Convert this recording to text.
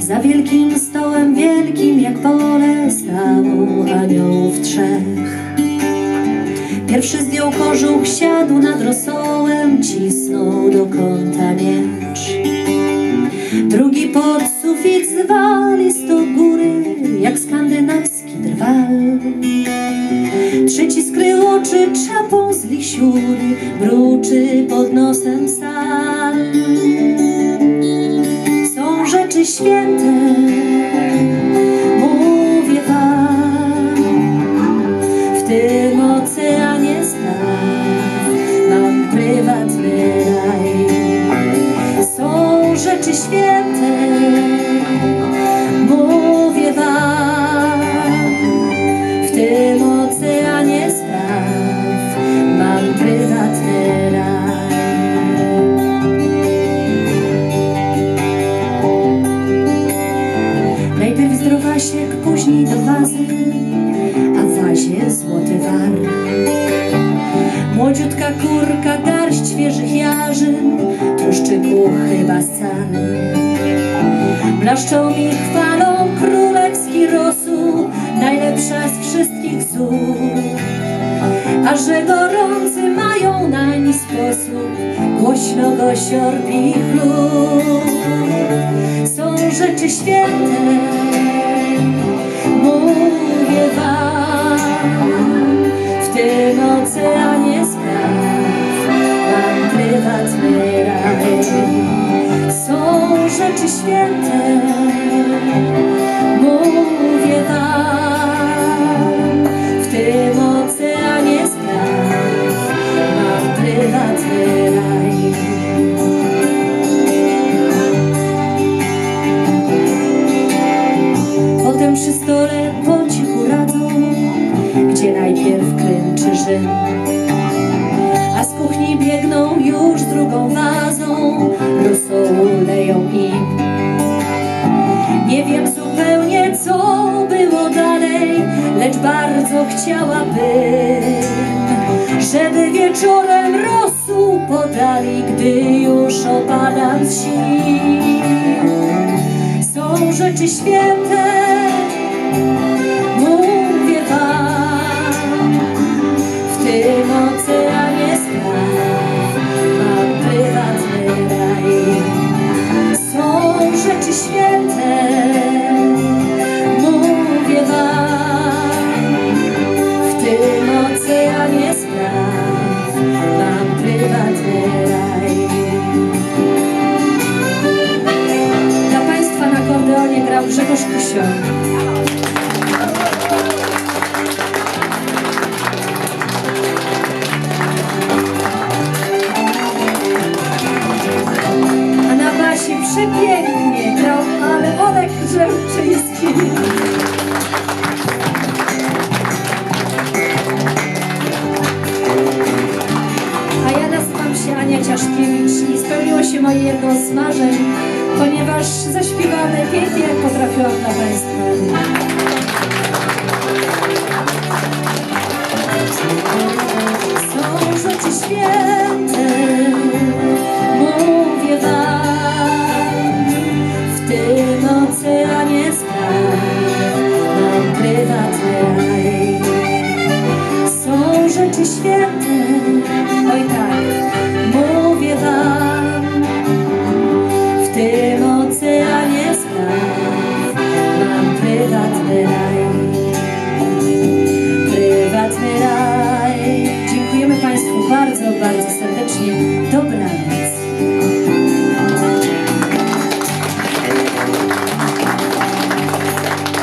Za wielkim stołem wielkim jak pole stało aniołów trzech. Pierwszy zdjął kożuch, siadł nad rosołem, cisnął do kąta miecz. Drugi pod sufit zwalist do góry, jak skandynawski drwal. Trzeci skrył oczy czapą z lisiury, mruczy pod nosem stal. Rzeczy święte, chyba scal. Blaszczą mi chwalą królewski rosół, najlepsza z wszystkich zup. A że gorący mają nań sposób, głośno go siorbi chlub. Są rzeczy święte, przy stole po cichu radzą, gdzie najpierw kręczy Rzym. Lecz bardzo chciałabym, żeby wieczorem rosół podali, gdy już opadam z sił. Są rzeczy święte, Grzegorz Kusio. A na basie przepięknie grał, ale Olek Rzemczyński. A ja nazywam się Ania Ciaszkiewicz i spełniło się moje jedno z marzeń, ponieważ zaśpiewam najpiękniej, jak potrafiłam dla Państwa. Są rzeczy święte, I'm without the night